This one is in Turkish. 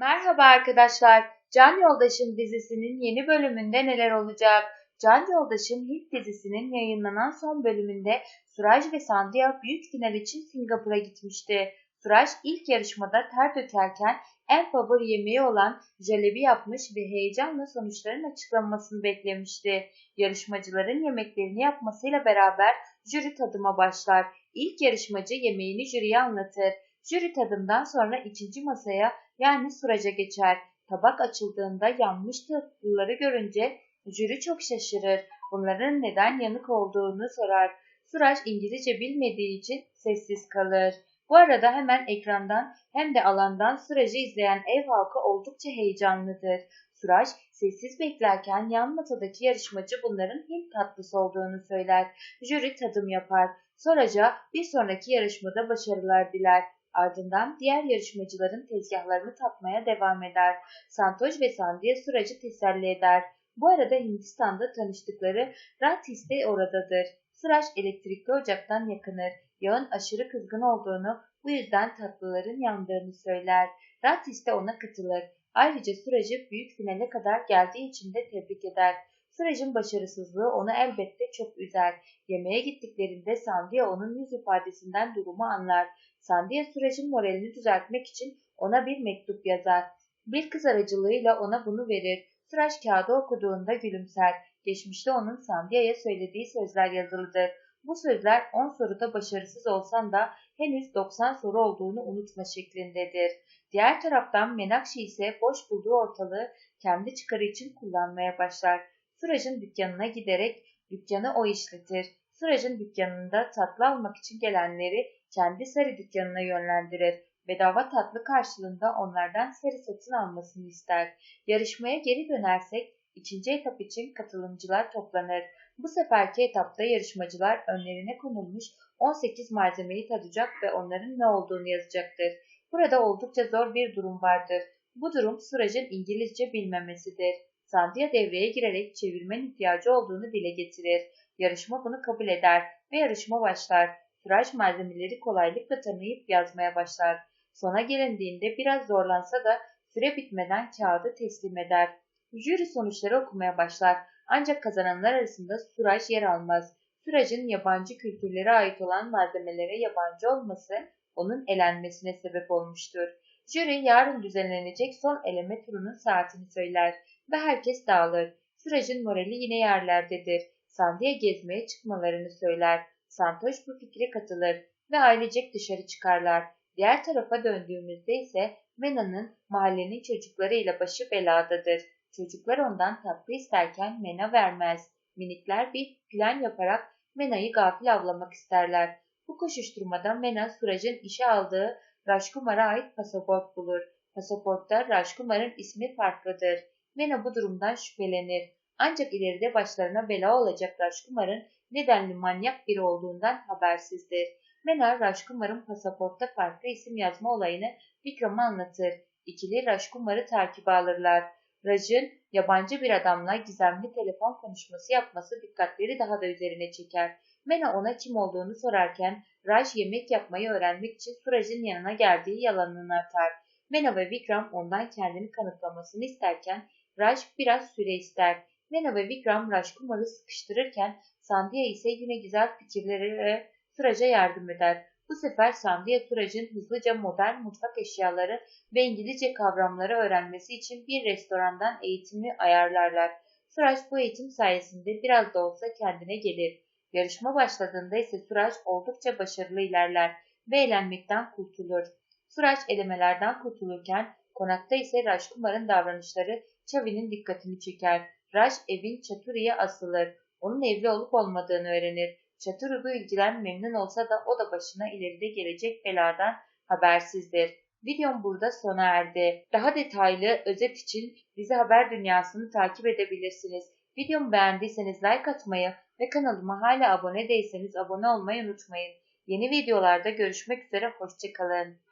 Merhaba arkadaşlar. Can Yoldaşım dizisinin yeni bölümünde neler olacak? Can Yoldaşım Hint dizisinin yayınlanan son bölümünde Suraj ve Sandia büyük final için Singapur'a gitmişti. Suraj ilk yarışmada ter dökerken en favori yemeği olan jalebi yapmış ve heyecanla sonuçların açıklanmasını beklemişti. Yarışmacıların yemeklerini yapmasıyla beraber jüri tadıma başlar. İlk yarışmacı yemeğini jüriye anlatır. Jüri tadımdan sonra ikinci masaya yani Suraj'a geçer. Tabak açıldığında yanmış tatlıları görünce jüri çok şaşırır. Bunların neden yanık olduğunu sorar. Suraj İngilizce bilmediği için sessiz kalır. Bu arada hemen ekrandan hem de alandan Suraj'ı izleyen ev halkı oldukça heyecanlıdır. Suraj sessiz beklerken yan masadaki yarışmacı bunların Hint tatlısı olduğunu söyler. Jüri tadım yapar. Suraj'a bir sonraki yarışmada başarılar diler. Ardından diğer yarışmacıların tezgahlarını tatmaya devam eder. Santoş ve Sandiye Suraj'ı teselli eder. Bu arada Hindistan'da tanıştıkları Ratis de oradadır. Suraj elektrikli ocaktan yakınır. Yağın aşırı kızgın olduğunu, bu yüzden tatlıların yandığını söyler. Ratis de ona katılır. Ayrıca Suraj'ı büyük finale kadar geldiği için de tebrik eder. Suraj'ın başarısızlığı onu elbette çok üzer. Yemeğe gittiklerinde Sandia onun yüz ifadesinden durumu anlar. Sandia Suraj'ın moralini düzeltmek için ona bir mektup yazar. Bir kız aracılığıyla ona bunu verir. Suraj kağıdı okuduğunda gülümser. Geçmişte onun Sandia'ya söylediği sözler yazılıdır. Bu sözler 10 soruda başarısız olsan da henüz 90 soru olduğunu unutma şeklindedir. Diğer taraftan Menakşi ise boş bulduğu ortalığı kendi çıkarı için kullanmaya başlar. Suraj'ın dükkanına giderek dükkanı o işletir. Suraj'ın dükkanında tatlı almak için gelenleri kendi sarı dükkanına yönlendirir. Bedava tatlı karşılığında onlardan sarı satın almasını ister. Yarışmaya geri dönersek ikinci etap için katılımcılar toplanır. Bu seferki etapta yarışmacılar önlerine konulmuş 18 malzemeyi tadacak ve onların ne olduğunu yazacaktır. Burada oldukça zor bir durum vardır. Bu durum Suraj'ın İngilizce bilmemesidir. Sandia devreye girerek çevirmen ihtiyacı olduğunu dile getirir. Yarışma bunu kabul eder ve yarışma başlar. Suraj malzemeleri kolaylıkla tanıyıp yazmaya başlar. Sona gelindiğinde biraz zorlansa da süre bitmeden kağıdı teslim eder. Jüri sonuçları okumaya başlar. Ancak kazananlar arasında Suraj yer almaz. Suraj'ın yabancı kültürlere ait olan malzemelere yabancı olması onun elenmesine sebep olmuştur. Jüri yarın düzenlenecek son eleme turunun saatini söyler ve herkes dağılır. Suraj'ın morali yine yerlerdedir. Sandiye gezmeye çıkmalarını söyler. Santoş bu fikre katılır ve ailecek dışarı çıkarlar. Diğer tarafa döndüğümüzde ise Mena'nın mahallenin çocuklarıyla başı beladadır. Çocuklar ondan tatlı isterken Mena vermez. Minikler bir plan yaparak Mena'yı gafil avlamak isterler. Bu koşuşturmada Mena Suraj'ın işe aldığı Rajkumar'a ait pasaport bulur. Pasaportta Rajkumar'ın ismi farklıdır. Mena bu durumdan şüphelenir. Ancak ileride başlarına bela olacak Rajkumar'ın nedenli manyak biri olduğundan habersizdir. Mena Rajkumar'ın pasaportta farklı isim yazma olayını Vikram'a anlatır. İkili Rajkumar'ı takibe alırlar. Raj'ın yabancı bir adamla gizemli telefon konuşması yapması dikkatleri daha da üzerine çeker. Mena ona kim olduğunu sorarken Raj yemek yapmayı öğrenmek için Suraj'ın yanına geldiği yalanını atar. Mena ve Vikram ondan kendini kanıtlamasını isterken Raj biraz süre ister. Mena ve Vikram Rajkumar'ı sıkıştırırken Sandia ise yine güzel fikirleriyle Suraj'a yardım eder. Bu sefer Sandia Suraj'ın hızlıca modern mutfak eşyaları ve İngilizce kavramları öğrenmesi için bir restorandan eğitimi ayarlarlar. Suraj bu eğitim sayesinde biraz da olsa kendine gelir. Yarışma başladığında ise Suraj oldukça başarılı ilerler ve eğlenmekten kurtulur. Suraj elemelerden kurtulurken konakta ise Rajkumar'ın davranışları Chavi'nin dikkatini çeker. Raj evin Çaturi'ye asılır. Onun evli olup olmadığını öğrenir. Çaturi bu ilgiden memnun olsa da o da başına ileride gelecek beladan habersizdir. Videom burada sona erdi. Daha detaylı özet için bizi haber dünyasını takip edebilirsiniz. Videomu beğendiyseniz like atmayı ve kanalıma hala abone değilseniz abone olmayı unutmayın. Yeni videolarda görüşmek üzere, hoşçakalın.